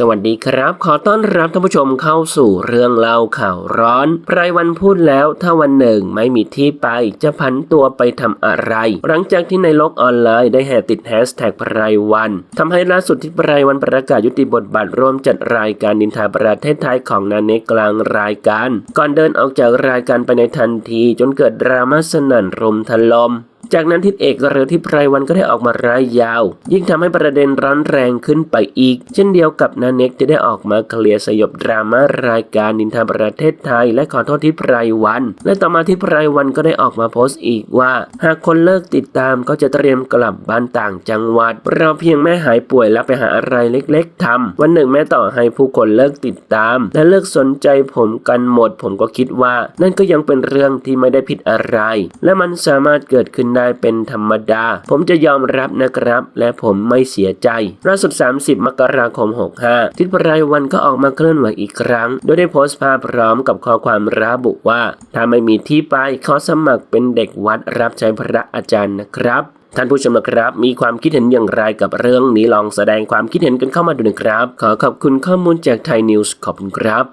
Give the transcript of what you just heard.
สวัสดีครับ ขอต้อนรับท่านผู้ชมเข้าสู่เรื่องเล่าข่าวร้อนรายวันพูดแล้วถ้าวันหนึ่งไม่มีที่ไปจะพันตัวไปทำอะไร หลังจากที่ในโลกออนไลน์ได้แห่ติดแฮชแท็กรายวันทำให้ล่าสุดที่รายวันประกาศยุติบทบาทร่วมจัดรายการนินทาประเทศไทยของนาเนกกลางรายการ ก่อนเดินออกจากรายการไปในทันทีจนเกิดดราม่าสนั่นรุมถล่ม จากนั้นทิศเอกหรือที่ไพรวันก็ได้ออกมาร่ายยาว ยิ่งทำให้ประเด็นร้อนแรงขึ้นไปอีก เช่นเดียวกับนาเน็กจะได้ออกมาเคลียร์สยบดราม่ารายการนินทาประเทศไทย และขอโทษที่ไพรวัน และต่อมาที่ไพรวันก็ได้ออกมาโพสต์อีกว่า หากคนเลิกติดตามก็จะเตรียมกลับบ้านต่างจังหวัดเราเพียงแม่หายป่วยแล้วไปหาอะไรเล็ก ๆทำวันหนึ่งแม่ต่อให้ผู้คนเลิกติดตาม และเลิกสนใจผมกันหมด ผมก็คิดว่า นั่นก็ยังเป็นเรื่องที่ไม่ได้ผิดอะไร และมันสามารถเกิดขึ้นได้เป็นธรรมดา ผมจะยอมรับนะครับ และผมไม่เสียใจล่าสุด 30 มกราคม 65 ทิศปรายวันก็ออกมาเคลื่อนไหวอีกครั้ง โดยได้โพสต์ภาพพร้อมกับข้อความระบุว่า ถ้าไม่มีที่ไปขอสมัครเป็นเด็กวัดรับใช้พระอาจารย์นะครับท่านผู้ชมนะครับ มีความคิดเห็นอย่างไรกับเรื่องนี้ลองแสดงความคิดเห็นกันเข้ามาดูนะครับ ขอขอบคุณข้อมูลจากไทยนิวส์ขอบคุณครับ